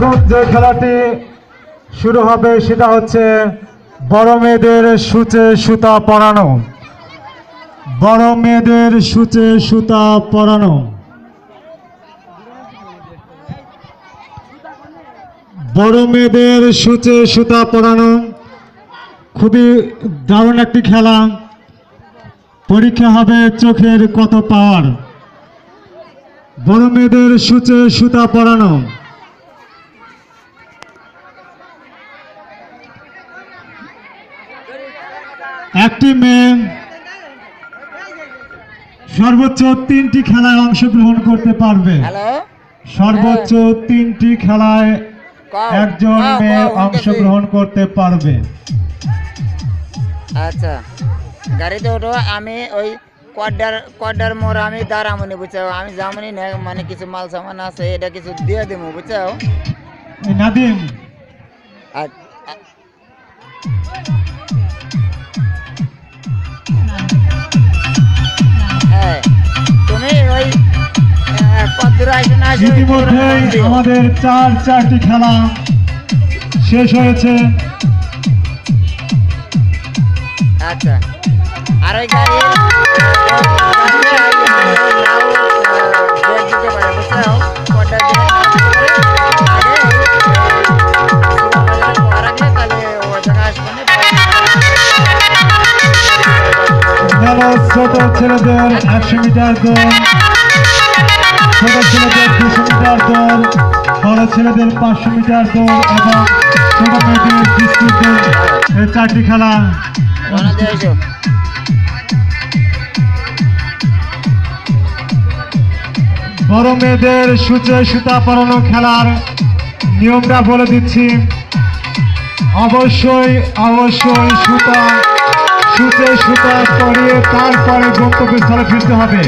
এখন যে খেলাটি শুরু হবে সেটা হচ্ছে বড় মেয়েদের সূচে সুতা পরানো। বড় মেয়েদের সূচে সুতা পরানো। বড় মেয়েদের সূচে সুতা পরানো। খুবই দারুণ একটি খেলা। পরীক্ষা হবে চোখের কত পাওয়ার। বড় মেয়েদের সূচে সুতা পরানো। একটি মেয়ে সর্বোচ্চ তিনটি খেলায় অংশগ্রহণ করতে পারবে। সর্বোচ্চ তিনটি খেলায় একজন মেয়ে অংশগ্রহণ করতে পারবে। আচ্ছা। গাড়িতে ওঠো আমি ওই কোয়ার্ডার কোয়ার্ডার মোড় আমি দাঁড়ামনি বুঝছ? আমি যামনি না মানে কিছু মাল সামান আছে এটা কিছু দিয়ে দেবো বুঝছ? নাদিম। আর ইতিমধ্যেই আমাদের চার চারটি খেলা শেষ হয়েছে। আচ্ছা আর ওই গাড়ি। ছোট ছেলেদের একশো মিটার দৌড় ছোট ছেলেদের দুশো মিটার দৌড় বড় ছেলেদের পাঁচশো মিটার দৌড় এবং ছোট মেয়েদের বিস্কুট দৌড় এই চারটি খেলা। বড় মেয়েদের সূচে সুতা পরানো খেলার নিয়মটা বলে দিচ্ছি। অবশ্যই অবশ্যই সুতা, সূচে সুতা পরিয়ে তারপরে গন্তব্যস্থলে ফিরতে হবে।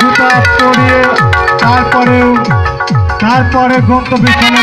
সুতা পরিয়ে তারপরেও তারপরে গন্তব্যস্থলে